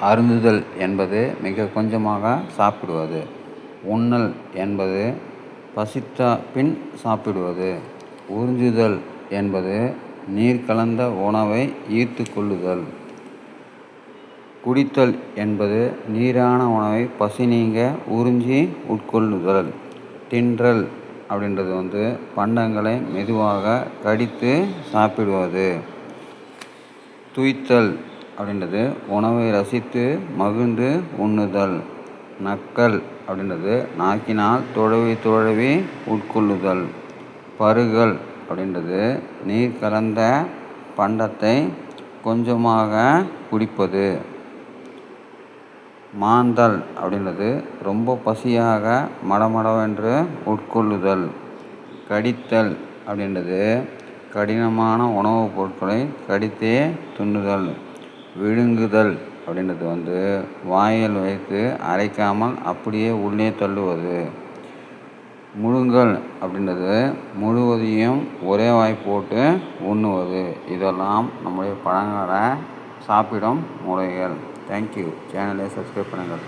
அருந்துதல் என்பது மிக கொஞ்சமாக சாப்பிடுவது. உண்ணல் என்பது பசித்த பின் சாப்பிடுவது. உறிஞ்சுதல் என்பது நீர் கலந்த உணவை ஈர்த்து கொள்ளுதல். குடித்தல் என்பது நீரான உணவை பசி நீங்க உறிஞ்சி உட்கொள்ளுதல். தின்றல் அப்படின்றது வந்து பண்டங்களை மெதுவாக கடித்து சாப்பிடுவது. துய்த்தல் அப்படின்றது உணவை ரசித்து மகிழ்ந்து உண்ணுதல் நக்கல் அப்படின்றது நாக்கினால் துழவி துழவி உட்கொள்ளுதல் பருகல் அப்படின்றது நீர் கலந்த பண்டத்தை கொஞ்சமாக குடிப்பது. மாந்தல் அப்படின்றது ரொம்ப பசியாக மடமடவென்று உட்கொள்ளுதல். கடித்தல் அப்படின்றது கடினமான உணவுப் பொருட்களை கடித்தே துண்ணுதல் விழுங்குதல் அப்படின்றது வந்து வாயில் வைத்து அரைக்காமல் அப்படியே உள்ளே தள்ளுவது. முழுங்கல் அப்படின்றது முழுவதையும் ஒரே வாய் போட்டு உண்ணுவது. இதெல்லாம் நம்முடைய பழங்கால சாப்பிடும் முறைகள். தேங்க்யூ சேனலை சப்ஸ்கிரைப் பண்ணுங்கள்.